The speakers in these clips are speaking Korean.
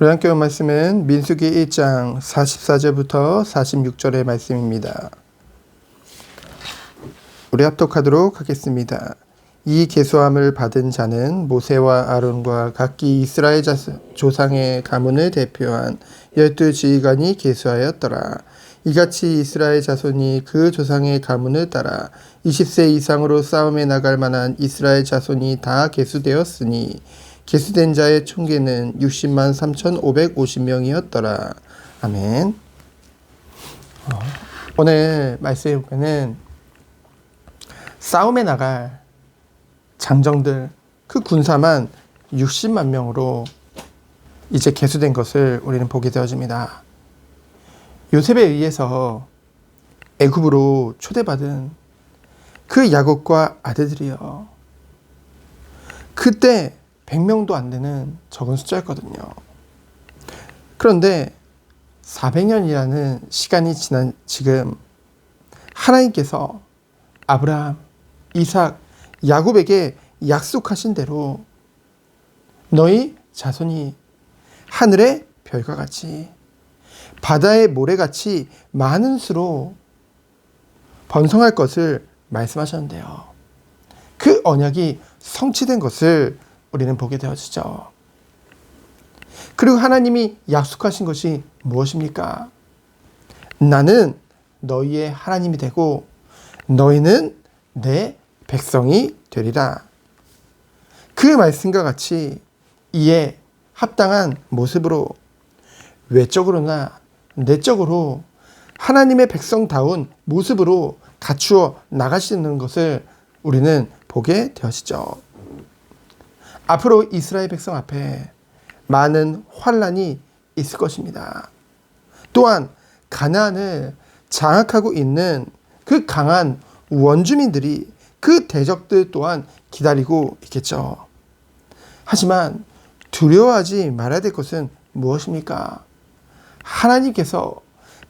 우리 함께 본 말씀은 민수기 1장 44절부터 46절의 말씀입니다. 우리 합독하도록 하겠습니다. 이 계수함을 받은 자는 모세와 아론과 각기 이스라엘 조상의 가문을 대표한 열두 지휘관이 계수하였더라. 이같이 이스라엘 자손이 그 조상의 가문을 따라 20세 이상으로 싸움에 나갈 만한 이스라엘 자손이 다 계수되었으니 계수된 자의 총계는 60만 3,550명이었더라. 아멘. 어, 오늘 말씀에 보면은 싸움에 나갈 장정들 그 군사만 60만 명으로 이제 개수된 것을 우리는 보게 되어집니다. 요셉에 의해서 애굽으로 초대받은 그 야곱과 아들들이요. 그때 100명도 안 되는 적은 숫자였거든요. 그런데 400년이라는 시간이 지난 지금 하나님께서 아브라함, 이삭, 야곱에게 약속하신 대로 너희 자손이 하늘의 별과 같이 바다의 모래같이 많은 수로 번성할 것을 말씀하셨는데요. 그 언약이 성취된 것을 우리는 보게 되어지죠. 그리고 하나님이 약속하신 것이 무엇입니까? 나는 너희의 하나님이 되고 너희는 내 백성이 되리라. 그 말씀과 같이 이에 합당한 모습으로 외적으로나 내적으로 하나님의 백성다운 모습으로 갖추어 나가시는 것을 우리는 보게 되어지죠. 앞으로 이스라엘 백성 앞에 많은 환란이 있을 것입니다. 또한 가나안을 장악하고 있는 그 강한 원주민들이 그 대적들 또한 기다리고 있겠죠. 하지만 두려워하지 말아야 될 것은 무엇입니까? 하나님께서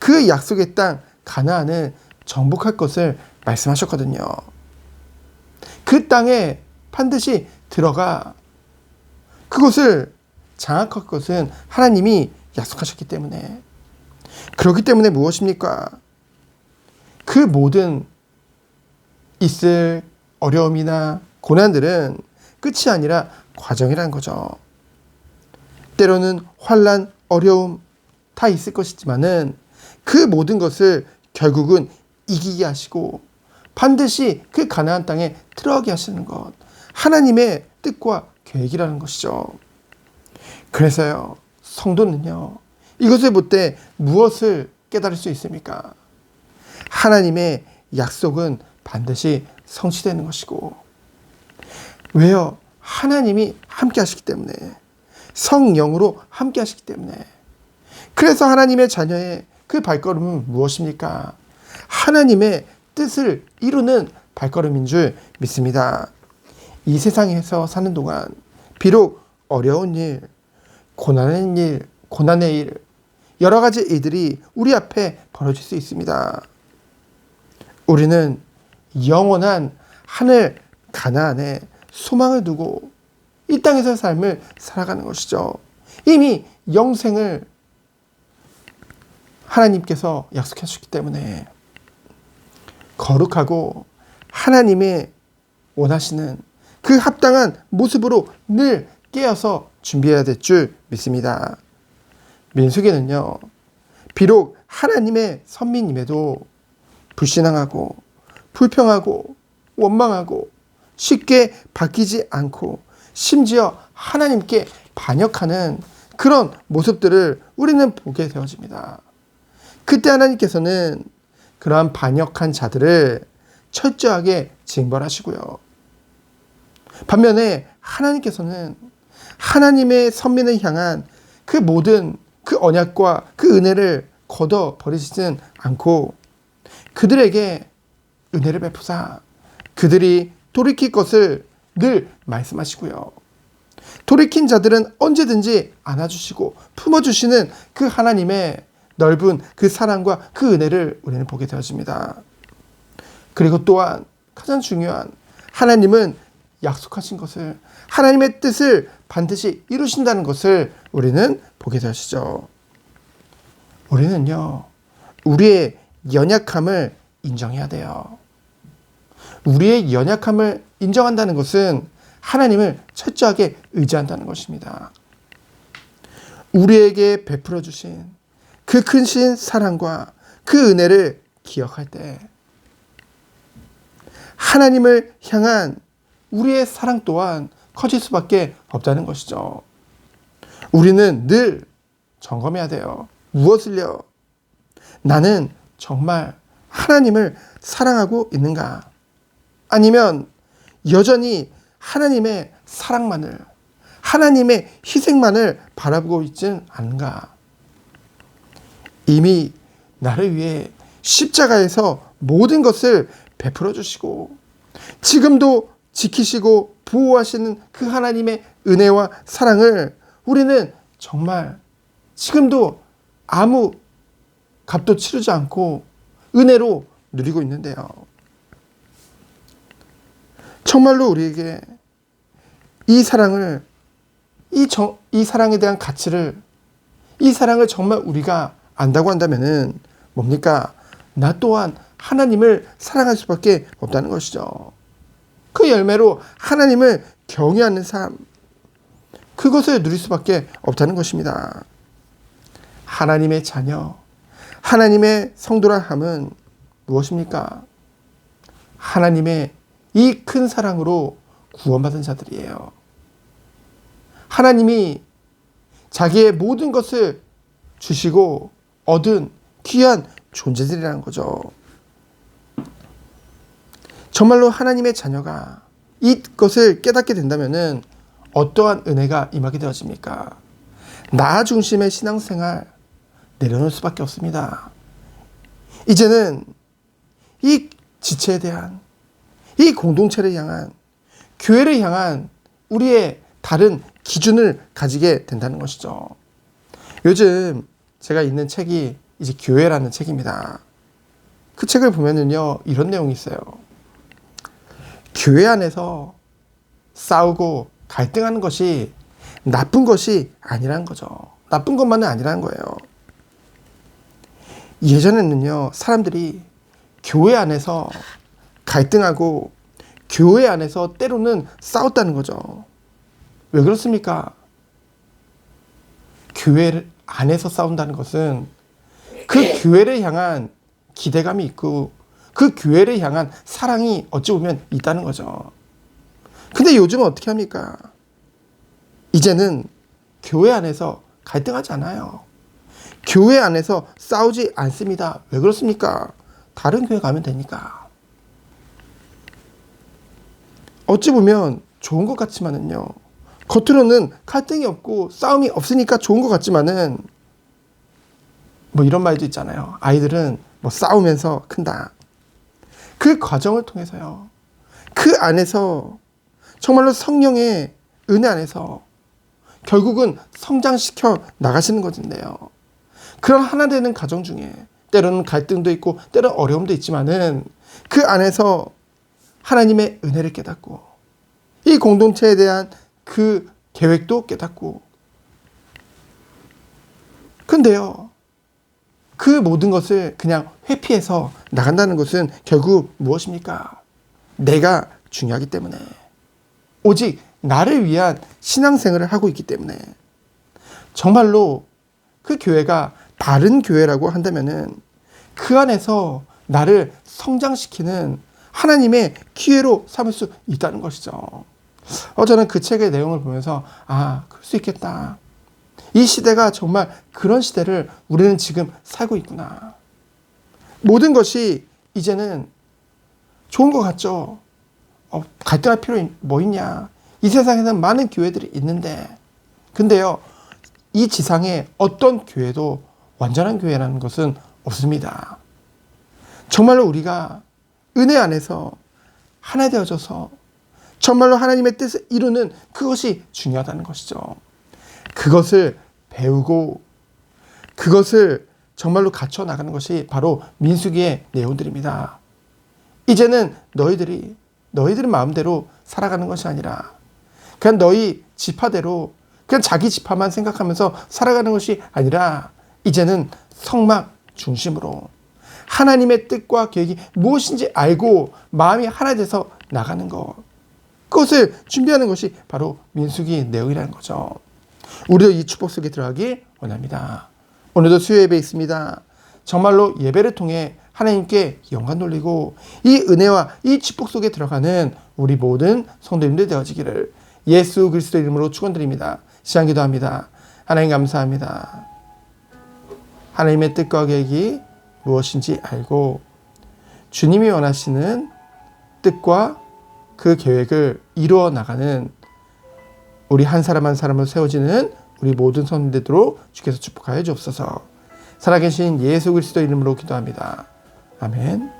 그 약속의 땅 가나안을 정복할 것을 말씀하셨거든요. 그 땅에 반드시 들어가 그것을 장악할 것은 하나님이 약속하셨기 때문에 그렇기 때문에 무엇입니까? 그 모든 있을 어려움이나 고난들은 끝이 아니라 과정이라는 거죠. 때로는 환란, 어려움 다 있을 것이지만은 그 모든 것을 결국은 이기게 하시고 반드시 그 가나안 땅에 들어가게 하시는 것 하나님의 뜻과 계획이라는 것이죠. 그래서요 성도는요 이것을 볼 때 무엇을 깨달을 수 있습니까? 하나님의 약속은 반드시 성취되는 것이고 왜요? 하나님이 함께 하시기 때문에 성령으로 함께 하시기 때문에 그래서 하나님의 자녀의 그 발걸음은 무엇입니까? 하나님의 뜻을 이루는 발걸음인 줄 믿습니다. 이 세상에서 사는 동안 비록 어려운 일, 고난의 일, 고난의 일, 여러 가지 일들이 우리 앞에 벌어질 수 있습니다. 우리는 영원한 하늘 가나안에 소망을 두고 이 땅에서 삶을 살아가는 것이죠. 이미 영생을 하나님께서 약속해 주셨기 때문에 거룩하고 하나님의 원하시는 그 합당한 모습으로 늘 깨어서 준비해야 될 줄 믿습니다. 민숙이는요, 비록 하나님의 선민임에도 불신앙하고 불평하고 원망하고 쉽게 바뀌지 않고 심지어 하나님께 반역하는 그런 모습들을 우리는 보게 되어집니다. 그때 하나님께서는 그러한 반역한 자들을 철저하게 징벌하시고요. 반면에 하나님께서는 하나님의 선민을 향한 그 모든 그 언약과 그 은혜를 걷어 버리시진 않고 그들에게 은혜를 베푸사 그들이 돌이킬 것을 늘 말씀하시고요. 돌이킨 자들은 언제든지 안아주시고 품어주시는 그 하나님의 넓은 그 사랑과 그 은혜를 우리는 보게 되어집니다. 그리고 또한 가장 중요한 하나님은 약속하신 것을 하나님의 뜻을 반드시 이루신다는 것을 우리는 보게 되시죠. 우리는요, 우리의 연약함을 인정해야 돼요. 우리의 연약함을 인정한다는 것은 하나님을 철저하게 의지한다는 것입니다. 우리에게 베풀어 주신 그 큰 신 사랑과 그 은혜를 기억할 때 하나님을 향한 우리의 사랑 또한 커질 수밖에 없다는 것이죠. 우리는 늘 점검해야 돼요. 무엇을요? 나는 정말 하나님을 사랑하고 있는가? 아니면 여전히 하나님의 사랑만을, 하나님의 희생만을 바라보고 있지는 않은가? 이미 나를 위해 십자가에서 모든 것을 베풀어 주시고, 지금도 지키시고 보호하시는 그 하나님의 은혜와 사랑을 우리는 정말 지금도 아무 값도 치르지 않고 은혜로 누리고 있는데요. 정말로 우리에게 이 사랑을 이, 정, 이 사랑에 대한 가치를 이 사랑을 정말 우리가 안다고 한다면은 뭡니까? 나 또한 하나님을 사랑할 수밖에 없다는 것이죠. 그 열매로 하나님을 경외하는 삶, 그것을 누릴 수밖에 없다는 것입니다. 하나님의 자녀, 하나님의 성도라 함은 무엇입니까? 하나님의 이 큰 사랑으로 구원받은 자들이에요. 하나님이 자기의 모든 것을 주시고 얻은 귀한 존재들이라는 거죠. 정말로 하나님의 자녀가 이것을 깨닫게 된다면은 어떠한 은혜가 임하게 되어집니까? 나 중심의 신앙생활 내려놓을 수밖에 없습니다. 이제는 이 지체에 대한 이 공동체를 향한 교회를 향한 우리의 다른 기준을 가지게 된다는 것이죠. 요즘 제가 읽는 책이 이제 교회라는 책입니다. 그 책을 보면은요, 이런 내용이 있어요. 교회 안에서 싸우고 갈등하는 것이 나쁜 것이 아니라는 거죠. 나쁜 것만은 아니라는 거예요. 예전에는요, 사람들이 교회 안에서 갈등하고 교회 안에서 때로는 싸웠다는 거죠. 왜 그렇습니까? 교회 안에서 싸운다는 것은 그 교회를 향한 기대감이 있고 그 교회를 향한 사랑이 어찌 보면 있다는 거죠. 근데 요즘은 어떻게 합니까? 이제는 교회 안에서 갈등하지 않아요. 교회 안에서 싸우지 않습니다. 왜 그렇습니까? 다른 교회 가면 되니까. 어찌 보면 좋은 것 같지만은요. 겉으로는 갈등이 없고 싸움이 없으니까 좋은 것 같지만은 뭐 이런 말도 있잖아요. 아이들은 뭐 싸우면서 큰다. 그 과정을 통해서요. 그 안에서 정말로 성령의 은혜 안에서 결국은 성장시켜 나가시는 것인데요. 그런 하나 되는 가정 중에 때로는 갈등도 있고 때로는 어려움도 있지만은 그 안에서 하나님의 은혜를 깨닫고 이 공동체에 대한 그 계획도 깨닫고 근데요. 그 모든 것을 그냥 회피해서 나간다는 것은 결국 무엇입니까? 내가 중요하기 때문에. 오직 나를 위한 신앙생활을 하고 있기 때문에. 정말로 그 교회가 바른 교회라고 한다면은 그 안에서 나를 성장시키는 하나님의 기회로 삼을 수 있다는 것이죠. 어, 저는 그 책의 내용을 보면서, 아, 그럴 수 있겠다. 이 시대가 정말 그런 시대를 우리는 지금 살고 있구나. 모든 것이 이제는 좋은 것 같죠? 어, 갈등할 필요 뭐 있냐? 이 세상에는 많은 교회들이 있는데, 근데요, 이 지상에 어떤 교회도 완전한 교회라는 것은 없습니다. 정말로 우리가 은혜 안에서 하나 되어져서 정말로 하나님의 뜻을 이루는 그것이 중요하다는 것이죠. 그것을 배우고 그것을 정말로 갖춰 나가는 것이 바로 민수기의 내용들입니다. 이제는 너희들이 너희들의 마음대로 살아가는 것이 아니라 그냥 너희 지파대로 그냥 자기 지파만 생각하면서 살아가는 것이 아니라 이제는 성막 중심으로 하나님의 뜻과 계획이 무엇인지 알고 마음이 하나 돼서 나가는 것. 그것을 준비하는 것이 바로 민수기 내용이라는 거죠. 우리도 이 축복 속에 들어가기 원합니다. 오늘도 수요 예배 있습니다. 정말로 예배를 통해 하나님께 영광 돌리고 이 은혜와 이 축복 속에 들어가는 우리 모든 성도님들 되어지기를 예수 그리스도 이름으로 축원드립니다. 시간 기도합니다. 하나님 감사합니다. 하나님의 뜻과 계획이 무엇인지 알고 주님이 원하시는 뜻과 그 계획을 이루어 나가는 우리 한 사람 한 사람을 세워지는 우리 모든 성도들로 주께서 축복하여 주옵소서. 살아계신 예수 그리스도 이름으로 기도합니다. 아멘.